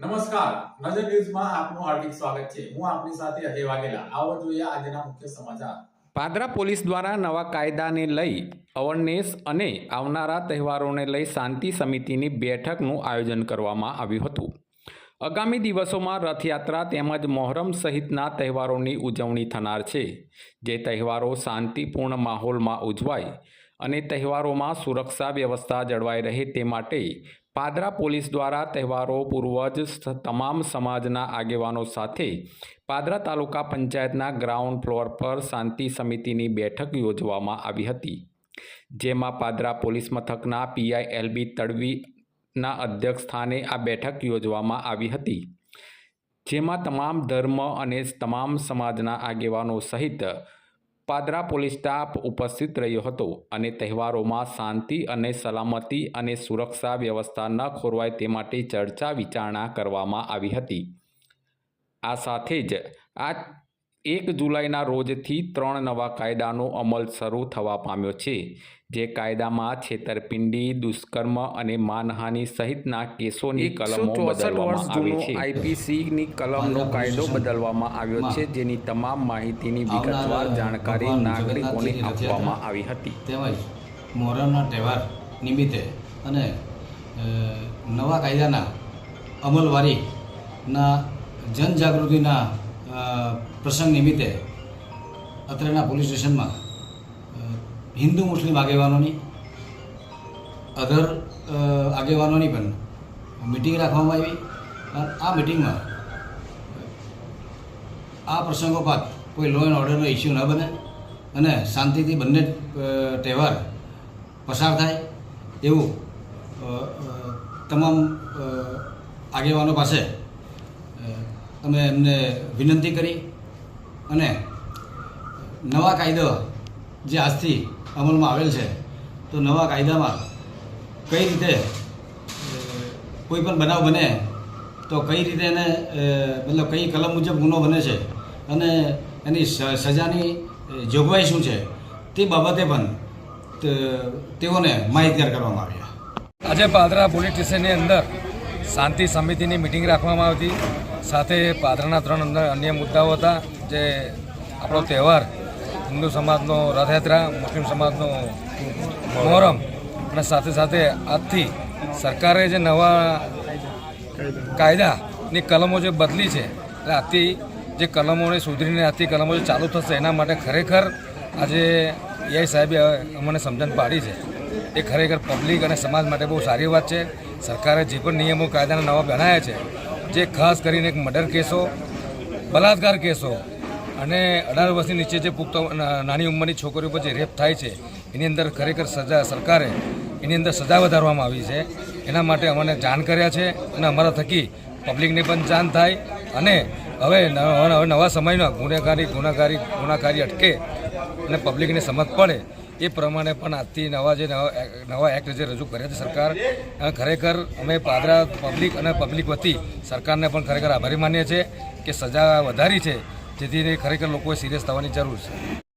નમસ્કાર. નજર ન્યૂઝમાં આપનું હાર્દિક સ્વાગત છે. હું આપની સાથે અજય વાઘેલા. આવો જોઈએ આજના મુખ્ય સમાચાર. પાદરા પોલીસ દ્વારા નવા કાયદાને લઈ અવરનેસ અને આવનારા તહેવારોને લઈ શાંતિ સમિતિની બેઠકનું આયોજન કરવામાં આવ્યું હતું. આગામી દિવસોમાં રથયાત્રા તેમજ મોહરમ સહિતના તહેવારોની ઉજવણી થનાર છે. જે તહેવારો શાંતિપૂર્ણ માહોલમાં ઉજવાય અને તહેવારોમાં સુરક્ષા વ્યવસ્થા જળવાઈ રહે તે માટે પાદરા પોલીસ દ્વારા તહેવારો, પૂર્વજ તમામ સમાજના આગેવાનો સાથે પાદરા તાલુકા પંચાયતના ગ્રાઉન્ડ ફ્લોર પર શાંતિ સમિતિની બેઠક યોજવામાં આવી હતી, જેમાં પાદરા પોલીસ મથકના પીઆઈ એલબી તડવીના અધ્યક્ષ સ્થાને આ બેઠક યોજવામાં આવી હતી, જેમાં તમામ ધર્મ અને તમામ સમાજના આગેવાનો સહિત પાદરા પોલીસ સ્ટાફ ઉપસ્થિત રહ્યો હતો અને તહેવારોમાં શાંતિ અને સલામતી અને સુરક્ષા વ્યવસ્થા ન ખોરવાય તે માટે ચર્ચા વિચારણા કરવામાં આવી હતી. આ સાથે જ આ એક જુલાઈના રોજથી ત્રણ નવા કાયદાનો અમલ શરૂ થવા પામ્યો છે જે કાયદામાં છેતરપિંડી દુષ્કર્મ અને માનહાનિ સહિતના કેસોની કલમો બદલવામાં આવી છે. આઈપીસીની કલમનો કાયદો બદલવામાં આવ્યો છે જેની તમામ માહિતીની વિગતવાર જાણકારી નાગરિકોને આપવામાં આવી હતી. તેમજ મોહરમના તહેવાર નિમિત્તે અને નવા કાયદાના અમલવારીના જનજાગૃતિના પ્રસંગ નિમિત્તે અત્રેના પોલીસ સ્ટેશનમાં હિન્દુ મુસ્લિમ આગેવાનોની, અધર આગેવાનોની પણ મિટિંગ રાખવામાં આવી. અને આ મિટિંગમાં આ પ્રસંગોપાત કોઈ લો એન્ડ ઓર્ડરનો ઇસ્યુ ન બને અને શાંતિથી બંને તહેવાર પસાર થાય એવું તમામ આગેવાનો પાસે અમે એમને વિનંતી કરી અને નવા કાયદો જે આજથી અમલમાં આવેલ છે, તો નવા કાયદામાં કઈ રીતે કોઈ પણ બનાવ બને, તો કઈ રીતે એને મતલબ કઈ કલમ મુજબ ગુનો બને છે અને એની સજાની જોગવાઈ શું છે, તે બાબતે પણ તેઓને માહિતગાર કરવામાં આવ્યા. આજે પાદરા પોલીસ સ્ટેશનની અંદર શાંતિ સમિતિની મિટિંગ રાખવામાં આવી સાથે પાદરાના ત્રણ અન્ય મુદ્દાઓ હતા, જે આપણો તહેવાર, હિન્દુ સમાજનો રથયાત્રા, મુસ્લિમ સમાજનો મોહરમ અને સાથે સાથે આજથી સરકારે જે નવા કાયદાની કલમો જે બદલી છે, એટલે આજથી જે કલમોને સુધરીને આજથી કલમો જે ચાલુ થશે એના માટે ખરેખર આજે એઆઈ સાહેબે અમને સમજણ પાડી છે. એ ખરેખર પબ્લિક અને સમાજ માટે બહુ સારી વાત છે. સરકારે જે પણ નિયમો કાયદાના નવા બનાવ્યા છે જે ખાસ કરીને એક મર્ડર કેસો, બલાત્કાર કેસો અને અઢાર વર્ષની નીચે જે પુખ્ત નાની ઉંમરની છોકરીઓ પર જે રેપ થાય છે, એની અંદર ખરેખર સજા સરકારે એની અંદર સજા વધારવામાં આવી છે. એના માટે અમને જાણ કર્યા છે અને અમારા થકી પબ્લિકને પણ જાણ થાય અને હવે હવે નવા સમયમાં ગુનેગારી, ગુનાગારી, ગુનાકારી અટકે અને પબ્લિકને સમજ પડે એ પ્રમાણે પણ આજથી નવા જે નવા નવા એક્ટ જે રજૂ કર્યા છે સરકાર ખરેખર અમે પાદરા પબ્લિક અને પબ્લિક વતી સરકારને પણ ખરેખર આભારી માનીએ છીએ કે સજા વધારી છે, જેથી ખરેખર લોકોએ સિરિયસ થવાની જરૂર છે.